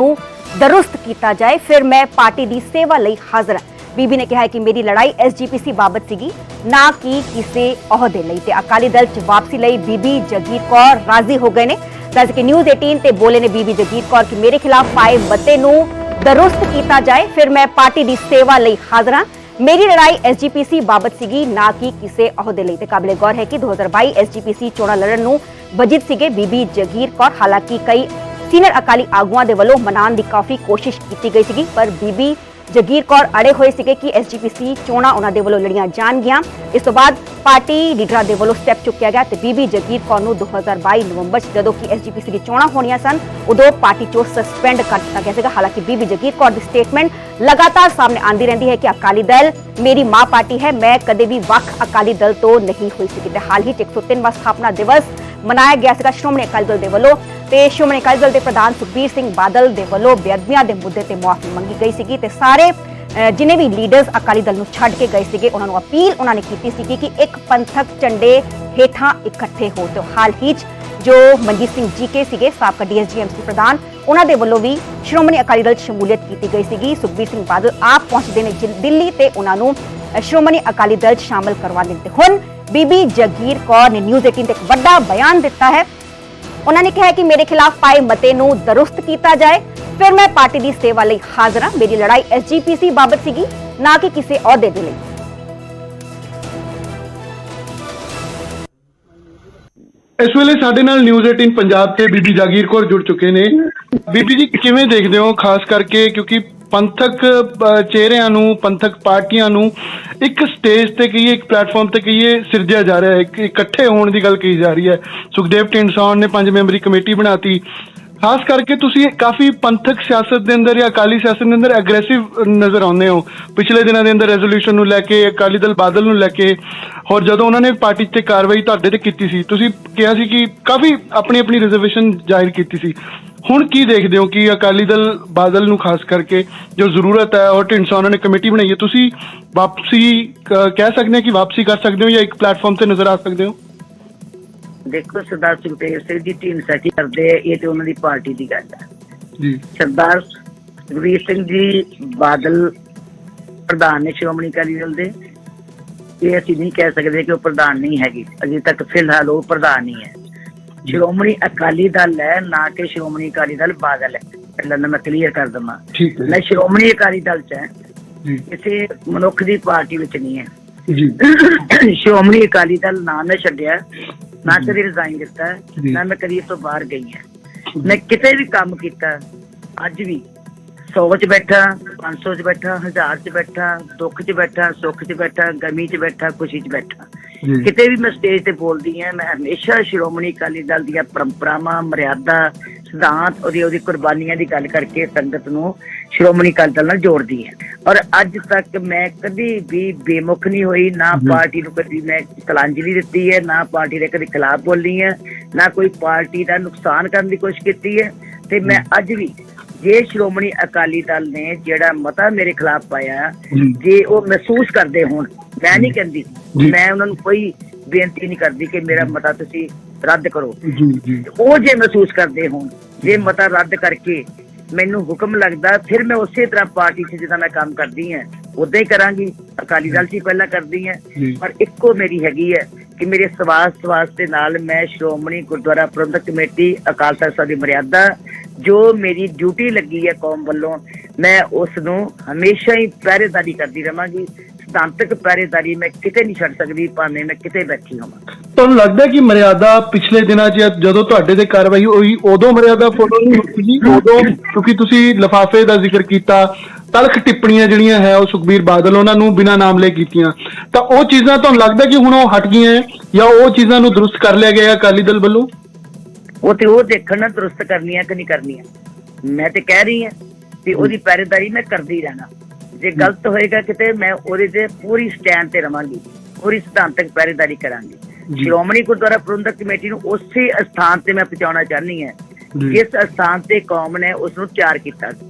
ਨੂੰ ਦਰੁਸਤ ਕੀਤਾ ਜਾਏ, ਫਿਰ ਮੈਂ ਪਾਰਟੀ ਦੀ ਸੇਵਾ ਲਈ ਹਾਜ਼ਰ ਹਾਂ। ਬੀਬੀ ਨੇ ਕਿਹਾ ਹੈ ਕਿ ਮੇਰੀ ਲੜਾਈ ਐਸਜੀਪੀਸੀ ਬਾਬਤ ਸੀਗੀ, ਨਾ ਕਿ ਕਿਸੇ ਅਹੁਦੇ ਲਈ। ਤੇ ਅਕਾਲੀ ਦਲ ਚ ਵਾਪਸੀ ਲਈ ਬੀਬੀ ਜਗੀਰ ਕੌਰ ਰਾਜ਼ੀ ਹੋ ਗਏ ਨੇ। ਦੱਸ ਕਿ ਨਿਊਜ਼ 18 ਤੇ ਬੋਲੇ ਨੇ ਬੀਬੀ ਜਗੀਰ ਕੌਰ ਕਿ ਮੇਰੇ ਖਿਲਾਫ ਪਾਏ ਮਤੇ ਨੂੰ ਦਰੁਸਤ ਕੀਤਾ ਜਾਏ, ਫਿਰ ਮੈਂ ਪਾਰਟੀ ਦੀ ਸੇਵਾ ਲਈ ਹਾਜ਼ਰ ਹਾਂ। ਮੇਰੀ ਲੜਾਈ ਐਸਜੀਪੀਸੀ ਬਾਬਤ ਸੀਗੀ, ਨਾ ਕਿ ਕਿਸੇ ਅਹੁਦੇ ਲਈ। ਤੇ ਕਾਬਲੇ ਗੌਰ ਹੈ ਕਿ 2022 ਐਸਜੀਪੀਸੀ ਚੋਣਾਂ ਲੜਨ ਨੂੰ ਵਜਿਦ ਸੀਗੇ ਬੀਬੀ ਜਗੀਰ ਕੌਰ। ਹਾਲਾਂਕਿ ਕਈ ਸੀਨੀਅਰ ਅਕਾਲੀ ਆਗੂਆਂ ਦੇ ਵੱਲੋਂ ਮਨਾਉਣ ਦੀ ਕਾਫੀ ਕੋਸ਼ਿਸ਼ ਕੀਤੀ ਗਈ ਸੀਗੀ ਪਰ ਬੀਬੀ ਜਗੀਰ ਕੌਰ ਅੜੇ ਹੋਏ ਸੀਗੇ ਕਿ ਐਸਜੀਪੀਸੀ ਚੋਣਾਂ ਉਹਨਾਂ ਦੇ ਵੱਲੋਂ ਲੜੀਆਂ ਜਾਣਗੀਆਂ ਇਸ ਤੋਂ ਬਾਅਦ ਪਾਰਟੀ ਲੀਡਰਾਂ ਦੇ ਵੱਲੋਂ ਸਟੈਪ ਚੁੱਕਿਆ ਗਿਆ ਤੇ ਬੀਬੀ ਜਗੀਰ ਕੌਰ ਨੂੰ 2022 ਨਵੰਬਰ 'ਚ ਜਦੋਂ ਕਿ ਐਸਜੀਪੀਸੀ ਦੀ ਚੋਣਾਂ ਹੋਣੀਆਂ ਸਨ ਉਦੋਂ ਪਾਰਟੀ ਚੋਂ ਸਸਪੈਂਡ ਕਰ ਦਿੱਤਾ ਗਿਆ ਸੀਗਾ ਹਾਲਾਂਕਿ ਬੀਬੀ ਜਗੀਰ ਕੌਰ ਦੀ ਸਟੇਟਮੈਂਟ ਲਗਾਤਾਰ ਸਾਹਮਣੇ ਆਂਦੀ ਰਹਿੰਦੀ ਹੈ ਕਿ ਅਕਾਲੀ ਦਲ ਮੇਰੀ ਮਾਂ ਪਾਰਟੀ ਹੈ ਮੈਂ ਕਦੇ ਵੀ ਵੱਖ ਅਕਾਲੀ ਦਲ ਤੋਂ ਨਹੀਂ ਹੋਈ ਸੀ ਤੇ ਹਾਲ ਹੀ 'ਚ 103 ਵਾਂ ਸਥਾਪਨਾ ਦਿਵਸ ਮਨਾਇਆ ਗਿਆ ਸੀਗਾ ਸ਼੍ਰੋਮਣੀ ਅਕਾਲੀ ਦਲ ਦੇ ਵੱਲੋਂ ਤੇ ਸ਼੍ਰੋਮਣੀ ਅਕਾਲੀ ਦਲ ਦੇ ਪ੍ਰਧਾਨ ਸੁਖਬੀਰ ਸਿੰਘ ਬਾਦਲ ਦੇ ਵੱਲੋਂ ਬੇਅਦਬੀਆਂ ਦੇ ਮੁੱਦੇ ਤੇ ਮੁਆਫੀ ਮੰਗੀ ਗਈ ਸੀਗੀ ਤੇ ਸਾਰੇ ਜਿਨੇ ਵੀ ਲੀਡਰਸ ਅਕਾਲੀ ਦਲ ਨੂੰ ਛੱਡ ਕੇ ਗਏ ਸੀਗੇ, ਉਹਨਾਂ ਨੂੰ ਅਪੀਲ ਉਹਨਾਂ ਨੇ ਕੀਤੀ ਸੀਗੀ ਕਿ ਇੱਕ ਪੰਥਕ ਝੰਡੇ ਹੇਠਾਂ ਇਕੱਠੇ ਹੋ ਤੇ ਹਾਲ ਹੀ 'ਚ ਜੋ ਮਨਜੀਤ ਸਿੰਘ ਜੀਕੇ ਸੀਗੇ, ਸਾਬਕਾ ਡੀਐਸਜੀਐਮਸੀ ਪ੍ਰਧਾਨ, ਉਹਨਾਂ ਦੇ ਵੱਲੋਂ ਵੀ ਸ਼੍ਰੋਮਣੀ ਅਕਾਲੀ ਦਲ ਸ਼ਮੂਲੀਅਤ ਕੀਤੀ ਗਈ ਸੀਗੀ। ਸੁਖਬੀਰ ਸਿੰਘ ਬਾਦਲ ਆਪ ਪਹੁੰਚਦੇ ਨੇ ਦਿੱਲੀ ਤੇ ਉਹਨਾਂ ਨੂੰ ਸ਼੍ਰੋਮਣੀ ਅਕਾਲੀ ਦਲ ਸ਼ਾਮਲ ਕਰਵਾ ਦਿੱਤੇ ਹੁਣ। ਬੀਬੀ ਜਗੀਰ ਕੌਰ ਨੇ ਨਿਊਜ਼ 18 ਤੇ ਇੱਕ ਵੱਡਾ ਬਿਆਨ ਦਿੱਤਾ ਹੈ ਉਹਨਾਂ ਨੇ ਕਿਹਾ ਹੈ ਕਿ ਮੇਰੇ ਖਿਲਾਫ ਪਾਏ ਮਤੇ ਨੂੰ ਦਰੁਸਤ ਕੀਤਾ ਜਾਏ ਫਿਰ ਮੈਂ ਪਾਰਟੀ ਦੀ ਸੇਵਾ ਲਈ ਹਾਜ਼ਰ ਹਾਂ ਮੇਰੀ ਲੜਾਈ ਐਸਜੀਪੀਸੀ ਬਾਬਤ ਸੀਗੀ ਨਾ ਕਿ ਕਿਸੇ ਅਹੁਦੇ ਦੇ ਲਈ ਇਸ ਵੇਲੇ ਸਾਡੇ ਨਾਲ ਨਿਊਜ਼ 18 ਪੰਜਾਬ ਤੇ ਬੀਬੀ ਜਾਗੀਰ ਕੌਰ ਜੁੜ ਚੁੱਕੇ ਨੇ ਬੀਬੀ ਜੀ ਕਿਵੇਂ ਦੇਖਦੇ ਹੋ ਖਾਸ ਕਰਕੇ ਕਿਉਂਕਿ ਪੰਥਕ ਚਿਹਰਿਆਂ ਨੂੰ, ਪੰਥਕ ਪਾਰਟੀਆਂ ਨੂੰ ਇੱਕ ਸਟੇਜ ਤੇ ਕਹੀਏ, ਇੱਕ ਪਲੇਟਫਾਰਮ ਤੇ ਕਹੀਏ ਸਿਰਜਿਆ ਜਾ ਰਿਹਾ ਹੈ। ਇਕੱਠੇ ਹੋਣ ਦੀ ਗੱਲ ਕਹੀ ਜਾ ਰਹੀ ਹੈ। ਸੁਖਦੇਵ ਢੀਂਡਸਾ ਨੇ ਪੰਜ ਮੈਂਬਰੀ ਕਮੇਟੀ ਬਣਾਤੀ। ਖਾਸ ਕਰਕੇ ਤੁਸੀਂ ਕਾਫੀ ਪੰਥਕ ਸਿਆਸਤ ਦੇ ਅੰਦਰ ਜਾਂ ਅਕਾਲੀ ਸਿਆਸਤ ਦੇ ਅੰਦਰ ਐਗਰੈਸਿਵ ਨਜ਼ਰ ਆਉਂਦੇ ਹੋ। ਪਿਛਲੇ ਦਿਨਾਂ ਦੇ ਅੰਦਰ ਰੈਜ਼ੋਲੂਸ਼ਨ ਨੂੰ ਲੈ ਕੇ, ਅਕਾਲੀ ਦਲ ਬਾਦਲ ਨੂੰ ਲੈ ਕੇ, ਔਰ ਜਦੋਂ ਉਹਨਾਂ ਨੇ ਪਾਰਟੀ ਤੇ ਕਾਰਵਾਈ ਤੁਹਾਡੇ ਤੇ ਕੀਤੀ ਸੀ, ਤੁਸੀਂ ਕਿਹਾ ਸੀ ਕਿ ਕਾਫੀ ਆਪਣੀ ਆਪਣੀ ਰਿਜ਼ਰਵੇਸ਼ਨ ਜ਼ਾਹਿਰ ਕੀਤੀ ਸੀ। ਹੁਣ ਕੀ ਦੇਖਦੇ ਹੋ ਕਿ ਅਕਾਲੀ ਦਲ ਬਾਦਲ ਨੂੰ ਖਾਸ ਕਰਕੇ ਜੋ ਜ਼ਰੂਰਤ ਹੈ ਔਰ ਢਿੰਡਸਾ ਉਹਨਾਂ ਨੇ ਕਮੇਟੀ ਬਣਾਈ ਹੈ, ਤੁਸੀਂ ਵਾਪਸੀ ਕਹਿ ਸਕਦੇ ਹੋ ਕਿ ਵਾਪਸੀ ਕਰ ਸਕਦੇ ਹੋ ਜਾਂ ਇੱਕ ਪਲੇਟਫਾਰਮ ਤੇ ਨਜ਼ਰ ਆ ਸਕਦੇ ਹੋ? ਦੇਖੋ ਸਰਦਾਰ ਸੁਖਦੇਵ ਸਿੰਘ ਜੀ ਟੀਮ ਸੈਟੀ ਕਰਦੇ ਆ ਇਹ ਤੇ ਉਹਨਾਂ ਦੀ ਪਾਰਟੀ ਦੀ ਗੱਲ ਹੈ ਜੀ। ਸਰਦਾਰ ਸੁਖਬੀਰ ਸਿੰਘ ਜੀ ਬਾਦਲ ਪ੍ਰਧਾਨ ਨੇ ਸ਼੍ਰੋਮਣੀ ਅਕਾਲੀ ਦਲ ਦੇ। ਇਹ ਅਸੀਂ ਨਹੀਂ ਕਹਿ ਸਕਦੇ ਕਿ ਉਹ ਪ੍ਰਧਾਨ ਨਹੀਂ ਹੈਗੀ। ਅਜੇ ਤੱਕ ਫਿਲਹਾਲ ਉਹ ਪ੍ਰਧਾਨ ਨਹੀਂ ਹੈ। ਸ਼੍ਰੋਮਣੀ ਅਕਾਲੀ ਦਲ ਹੈ ਨਾ ਕਿ ਸ਼੍ਰੋਮਣੀ ਅਕਾਲੀ ਦਲ ਬਾਦਲ ਹੈ। ਪਹਿਲਾਂ ਮੈਂ ਕਲੀਅਰ ਕਰ ਦਵਾਂ। ਠੀਕ ਮੈਂ ਸ਼੍ਰੋਮਣੀ ਅਕਾਲੀ ਦਲ ਚ ਹਾਂ। ਜੀ। ਕਿਸੇ ਮਨੁੱਖ ਦੀ ਪਾਰਟੀ ਵਿੱਚ ਨਹੀਂ ਹੈ। ਜੀ। ਸ਼੍ਰੋਮਣੀ ਅਕਾਲੀ ਦਲ ਨਾ ਮੈਂ ਛੱਡਿਆ। ਨਾ ਕਦੀ ਰਿਜ਼ਾਈਨ ਦਿੱਤਾ ਜੀ। ਨਾ ਮੈਂ ਕਦੀ ਇਸ ਤੋਂ ਬਾਹਰ ਗਈ ਹਾਂ। ਮੈਂ ਕਿਤੇ ਵੀ ਕੰਮ ਕੀਤਾ ਅੱਜ ਵੀ 100 ਚ ਬੈਠਾ 500 ਚ ਬੈਠਾ 1000 ਚ ਬੈਠਾ ਦੁੱਖ ਚ ਬੈਠਾ ਸੁੱਖ ਚ ਬੈਠਾ ਗਮੀ ਚ ਬੈਠਾ ਖੁਸ਼ੀ ਚ ਬੈਠਾ। ਜੀ। ਕਿਤੇ ਵੀ ਮੈਂ ਸਟੇਜ ਤੇ ਬੋਲਦੀ ਹਾਂ ਮੈਂ ਹਮੇਸ਼ਾ ਸ਼੍ਰੋਮਣੀ ਅਕਾਲੀ ਦਲ ਦੀਆਂ ਪਰੰਪਰਾਵਾਂ ਮਰਿਆਦਾ ਸਿਧਾਂਤ ਉਹਦੀ ਉਹਦੀ ਕੁਰਬਾਨੀਆਂ ਦੀ ਗੱਲ ਕਰਕੇ ਸੰਗਤ ਨੂੰ ਸ਼੍ਰੋਮਣੀ ਅਕਾਲੀ ਦਲ ਨਾਲ ਜੋੜਦੀ ਹੈ ਔਰ ਅੱਜ ਤੱਕ ਮੈਂ ਕਦੀ ਵੀ ਬੇਮੁਖ ਨਹੀਂ ਹੋਈ ਨਾ। ਪਾਰਟੀ ਨੂੰ ਕਦੀ ਮੈਂ ਕਲਾਂਜਲੀ ਦਿੱਤੀ ਹੈ ਨਾ ਪਾਰਟੀ ਦੇ ਕਦੇ ਖਿਲਾਫ ਬੋਲੀ ਹੈ ਨਾ ਕੋਈ ਪਾਰਟੀ ਦਾ ਨੁਕਸਾਨ ਕਰਨ ਦੀ ਕੋਸ਼ਿਸ਼ ਕੀਤੀ ਹੈ ਤੇ ਮੈਂ ਅੱਜ ਵੀ ਜੇ ਸ਼੍ਰੋਮਣੀ ਅਕਾਲੀ ਦਲ ਨੇ ਜਿਹੜਾ ਮਤਾ ਮੇਰੇ ਖਿਲਾਫ ਪਾਇਆ ਜੀ। ਉਹ ਮਹਿਸੂਸ ਕਰਦੇ ਹੋਣ ਮੈਂ ਨਹੀਂ ਕਹਿੰਦੀ। ਮੈਂ ਉਹਨਾਂ ਨੂੰ ਕੋਈ ਬੇਨਤੀ ਨਹੀਂ ਕਰਦੀ ਕਿ ਮੇਰਾ ਮਤਾ ਤੁਸੀਂ ਰੱਦ ਕਰੋ। ਜੀ ਜੀ। ਉਹ ਜੇ ਮਹਿਸੂਸ ਕਰਦੇ ਹੋਣ ਜੇ ਮਤਾ ਰੱਦ ਕਰਕੇ ਮੈਨੂੰ ਹੁਕਮ ਲੱਗਦਾ ਫਿਰ ਮੈਂ ਉਸੇ ਤਰ੍ਹਾਂ ਪਾਰਟੀ 'ਚ ਜਿੱਦਾਂ ਮੈਂ ਕੰਮ ਕਰਦੀ ਹਾਂ ਉਦਾਂ ਹੀ ਕਰਾਂਗੀ। ਅਕਾਲੀ ਦਲ 'ਚ ਹੀ ਪਹਿਲਾਂ ਕਰਦੀ ਹਾਂ। ਪਰ ਇੱਕੋ ਮੇਰੀ ਹੈਗੀ ਹੈ ਕਿ ਮੇਰੇ ਸਵਾਸ ਸਵਾਸ ਦੇ ਨਾਲ ਮੈਂ ਸ਼੍ਰੋਮਣੀ ਗੁਰਦੁਆਰਾ ਪ੍ਰਬੰਧਕ ਕਮੇਟੀ ਅਕਾਲ ਤਖਤ ਸਾਹਿਬ ਦੀ ਮਰਿਆਦਾ ਜੋ ਮੇਰੀ ਡਿਊਟੀ ਲੱਗੀ ਹੈ ਕੌਮ ਵੱਲੋਂ ਮੈਂ ਉਸ ਨੂੰ ਹਮੇਸ਼ਾ ਹੀ ਪਹਿਰੇਦਾਰੀ ਕਰਦੀ ਰਵਾਂਗੀ। ਸਿਧਾਂਤਕ ਪਹਿਰੇਦਾਰੀ ਮੈਂ ਕਿਤੇ ਨਹੀਂ ਛੱਡ ਸਕਦੀ ਭਾਵੇਂ ਮੈਂ ਕਿਤੇ ਬੈਠੀ ਹੋਵਾਂ। ਤੁਹਾਨੂੰ ਲੱਗਦਾ ਕਿ ਮਰਿਆਦਾ ਪਿਛਲੇ ਦਿਨਾਂ 'ਚ ਜਦੋਂ ਤੁਹਾਡੇ ਤੇ ਕਾਰਵਾਈ ਹੋਈ ਉਦੋਂ ਮਰਿਆਦਾ ਫੋਲੋ ਨਹੀਂ ਹੋਈ ਸੀ ਉਦੋਂ ਕਿਉਂਕਿ ਤੁਸੀਂ ਲਫਾਫੇ ਦਾ ਜ਼ਿਕਰ ਕੀਤਾ ਤਲਖ ਟਿੱਪਣੀਆਂ ਜਿਹੜੀਆਂ ਹੈ ਉਹ ਸੁਖਬੀਰ ਬਾਦਲ ਉਹਨਾਂ ਨੂੰ ਬਿਨਾਂ ਨਾਮ ਲੈ ਕੀਤੀਆਂ। ਤਾਂ ਉਹ ਚੀਜ਼ਾਂ ਤੁਹਾਨੂੰ ਲੱਗਦਾ ਕਿ ਹੁਣ ਉਹ ਹਟ ਗਈਆਂ ਜਾਂ ਉਹ ਚੀਜ਼ਾਂ ਨੂੰ ਦਰੁਸਤ ਕਰ ਲਿਆ ਗਿਆ ਅਕਾਲੀ ਦਲ ਵੱਲੋਂ? ਉਹ ਤੇ ਉਹ ਦੇਖਣ ਦਰੁਸਤ ਕਰਨੀਆਂ ਕਿ ਨਹੀਂ ਕਰਨੀਆਂ। ਮੈਂ ਤੇ ਕਹਿ ਰਹੀ ਹਾਂ ਕਿ ਉਹਦੀ ਪਹਿਰੇਦਾਰੀ ਮੈਂ ਕਰਦੀ ਰਹਿਣਾ। ਜੇ ਗਲਤ ਹੋਏਗਾ ਕਿਤੇ ਮੈਂ ਉਹਦੇ ਤੇ ਪੂਰੀ ਸਟੈਂਡ ਤੇ ਰਵਾਂਗੀ ਪੂਰੀ ਸਿਧਾਂਤਕ ਪਹਿਰੇਦਾਰੀ ਕਰਾਂਗੀ। ਸ਼੍ਰੋਮਣੀ ਗੁਰਦੁਆਰਾ ਪ੍ਰਬੰਧਕ ਕਮੇਟੀ ਨੂੰ ਉਸੇ ਸਥਾਨ ਤੇ ਮੈਂ ਪਹੁੰਚਾਉਣਾ ਚਾਹਨੀ ਹਾਂ। ਜਿਸ ਸਥਾਨ ਤੇ ਕੌਮ ਨੇ ਉਸ ਨੂੰ ਤਿਆਰ ਕੀਤਾ ਸੀ।